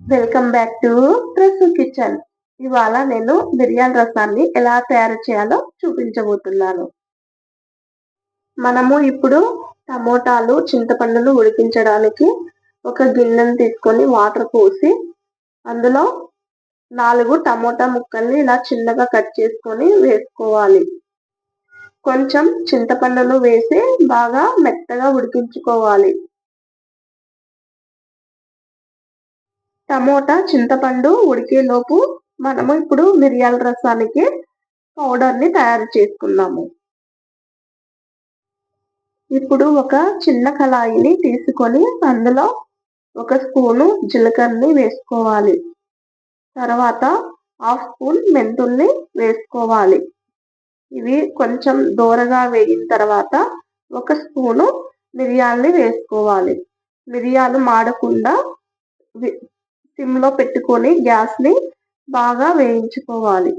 Welcome back to Prasu kitchen ఇవాళ నేను బిర్యానీ రసాన్ని ఎలా తయారు చేయాలో చూపించబోతున్నాను. మనము ఇప్పుడు టమోటాలు చింతపండును ఉడికించడానికి ఒక గిన్నెను తీసుకొని వాటర్ పోసి అందులో నాలుగు టమోటా ముక్కల్ని ఇలా చిన్నగా కట్ చేసుకొని వేసుకోవాలి. కొంచెం చింతపండును వేసి బాగా మెత్తగా ఉడికించుకోవాలి. టమోటా చింతపండు ఉడికేలోపు మనము ఇప్పుడు మిరియాల రసానికి పౌడర్ని తయారు చేసుకుందాము. ఇప్పుడు ఒక చిన్న కళాయిని తీసుకొని అందులో ఒక స్పూను జీలకర్రని వేసుకోవాలి. తర్వాత హాఫ్ స్పూన్ మెంతుల్ని వేసుకోవాలి. ఇవి కొంచెం దూరగా వేగిన తర్వాత ఒక స్పూను మిరియాలని వేసుకోవాలి. మిరియాలు మాడకుండా సిమ్లో పెట్టుకొని గ్యాస్ని బాగా వేయించుకోవాలి.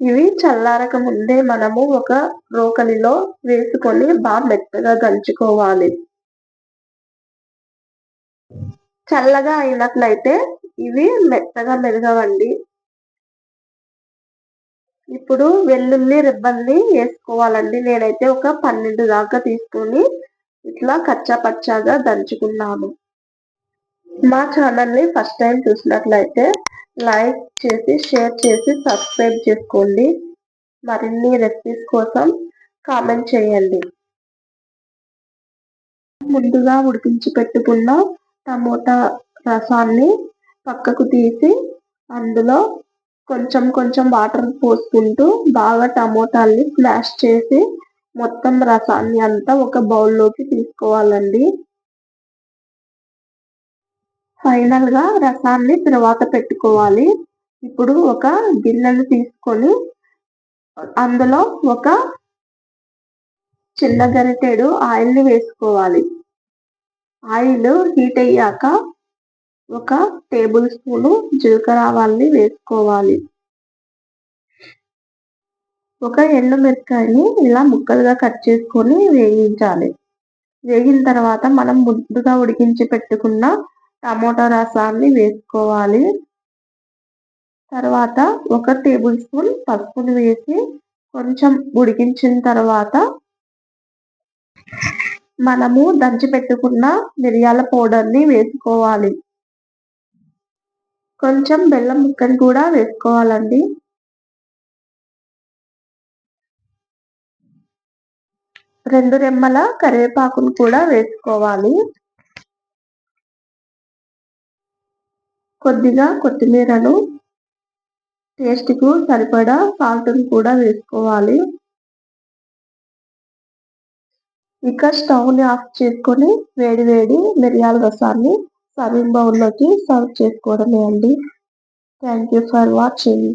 ఇవి చల్లారక ముందే మనము ఒక రోకలిలో వేసుకొని బాగా మెత్తగా దంచుకోవాలి. చల్లగా అయినట్లయితే ఇవి మెత్తగా మెరగవండి ఇప్పుడు వెల్లుల్లి రిబ్బల్ని వేసుకోవాలండి. నేనైతే ఒక పన్నెండు దాకా తీసుకొని ఇట్లా కచ్చా పచ్చాగా దంచుకున్నాను. మా ఛానల్ని ఫస్ట్ టైం చూసినట్లయితే లైక్ చేసి షేర్ చేసి సబ్స్క్రైబ్ చేసుకోండి. మరిన్ని రెసిపీస్ కోసం కామెంట్ చేయండి. ముందుగా ఉడికించి పెట్టుకున్న టమోటా రసాన్ని పక్కకు తీసి అందులో కొంచెం కొంచెం వాటర్ పోసుకుంటూ బాగా టమోటాల్ని స్మాష్ చేసి మొత్తం రసాన్ని అంతా ఒక బౌల్లోకి తీసుకోవాలండి. ఫైనల్గా రసాన్ని తర్వాత పెట్టుకోవాలి. ఇప్పుడు ఒక గిన్నెను తీసుకొని అందులో ఒక చిన్న గరిటెడు ఆయిల్ని వేసుకోవాలి. ఆయిల్ హీట్ అయ్యాక ఒక టేబుల్ స్పూను జీలకర్ర ఆవాల్ని వేసుకోవాలి. ఒక ఎండుమిరకాయని ఇలా ముక్కలుగా కట్ చేసుకొని వేయించాలి. వేగిన తర్వాత మనం ముందుగా ఉడికించి పెట్టుకున్న టమోటా రసాన్ని వేసుకోవాలి. తర్వాత ఒక టేబుల్ స్పూన్ పసుపుని వేసి కొంచెం ఉడికించిన తర్వాత మనము దంచి పెట్టుకున్న మిరియాల పౌడర్ని వేసుకోవాలి. కొంచెం బెల్లం ముక్కని కూడా వేసుకోవాలండి. రెండు రెమ్మల కరివేపాకును కూడా వేసుకోవాలి. కొద్దిగా కొత్తిమీరను టేస్ట్కు సరిపడా సాల్ట్ని కూడా వేసుకోవాలి. ఇక స్టవ్ని ఆఫ్ చేసుకొని వేడి వేడి మిరియాల రసాన్ని సర్వింగ్ బౌల్లోకి సర్వ్ చేసుకోవడమే అండి. Thank you for watching.